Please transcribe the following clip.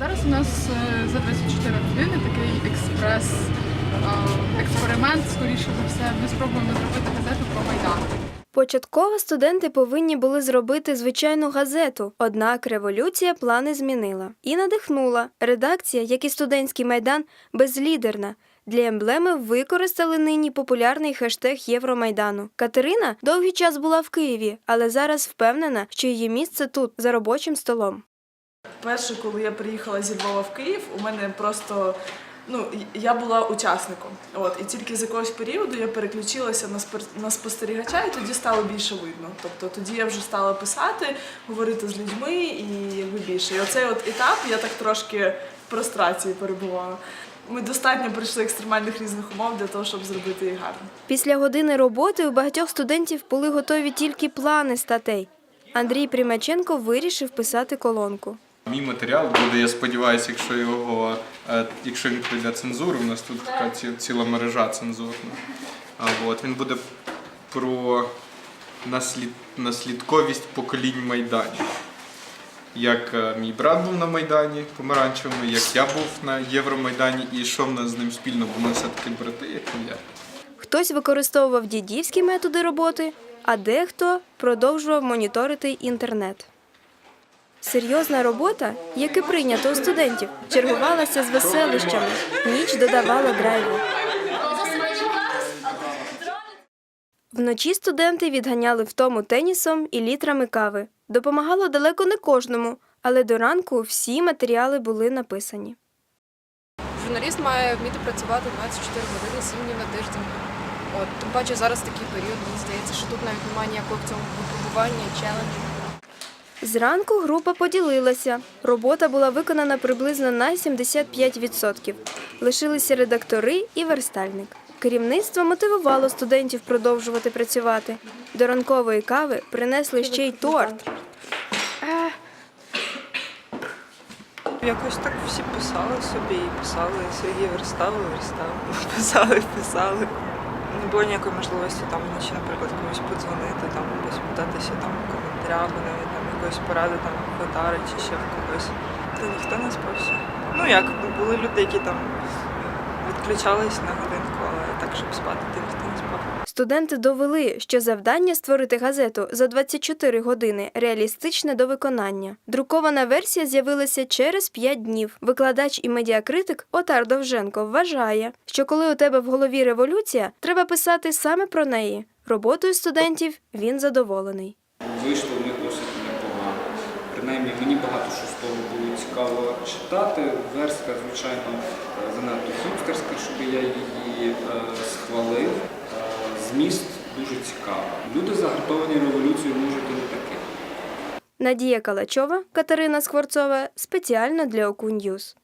Зараз у нас е, за 24 години такий експрес е, скоріше за все. Ми спробуємо зробити газету про Майдан. Початково студенти повинні були зробити звичайну газету, однак революція плани змінила і надихнула. Редакція, як і студентський майдан, безлідерна. Для емблеми використали нині популярний хештег Євромайдану. Катерина довгий час була в Києві, але зараз впевнена, що її місце тут, за робочим столом. Перше, коли я приїхала зі Львова в Київ, у мене просто ну я була учасником. От і тільки з якогось періоду я переключилася на спор- на спостерігача, і тоді стало більше видно. Тобто тоді я вже стала писати, говорити з людьми і якби більше. І оцей от етап я так трошки в прострації перебувала. Ми достатньо пройшли екстремальних різних умов для того, щоб зробити їх гарно. Після години роботи у багатьох студентів були готові тільки плани статей. Андрій Примаченко вирішив писати колонку. Мій матеріал буде, я сподіваюся, якщо його, е, якщо він пройде цензуру, у нас тут така ціла мережа цензурна. От, він буде про наслід, наслідковість поколінь Майданів. Як е, мій брат був на Майдані помаранчевому, як я був на Євромайдані, і що в нас з ним спільно, бо ми все-таки брати, як і я. Хтось використовував дідівські методи роботи, а дехто продовжував моніторити інтернет. Серйозна робота, як і прийнято у студентів, чергувалася з веселищами. Ніч додавала драйву. Вночі студенти відганяли втому тенісом і літрами кави. Допомагало далеко не кожному, але до ранку всі матеріали були написані. Журналіст має вміти працювати 24 години, 7 днів на тиждень. От, тим паче зараз такий період, мені здається, що тут навіть немає ніякого в цьому випробування челенджу. Зранку група поділилася. Робота була виконана приблизно на 75%. Лишилися редактори і верстальник. Керівництво мотивувало студентів продовжувати працювати. До ранкової кави принесли ще й торт. Якось так всі писали собі і писали. Сергій верстав, верстав, писали, писали. Ніякої можливості там вночі, наприклад, комусь подзвонити, там або спитатися там коментарями, навіть там якоїсь поради там в Фетари чи ще в когось. Та ніхто не спався. Ну як, були люди, які там відключались на годинку, але так, щоб спати, то ніхто не спав. Студенти довели, що завдання створити газету за 24 години реалістичне до виконання. Друкована версія з'явилася через 5 днів. Викладач і медіакритик Отар Довженко вважає, що коли у тебе в голові революція, треба писати саме про неї. Роботою студентів він задоволений. Вийшло в них досить непогано. Принаймні мені багато що з того було цікаво читати. Верстка, звичайно, занадто хіпстерська, щоб я її е, схвалив. Зміст дуже цікавий. Люди загартовані революцією можуть і не таки. Надія Калачова, Катерина Скворцова спеціально для ОКУ Ньюз.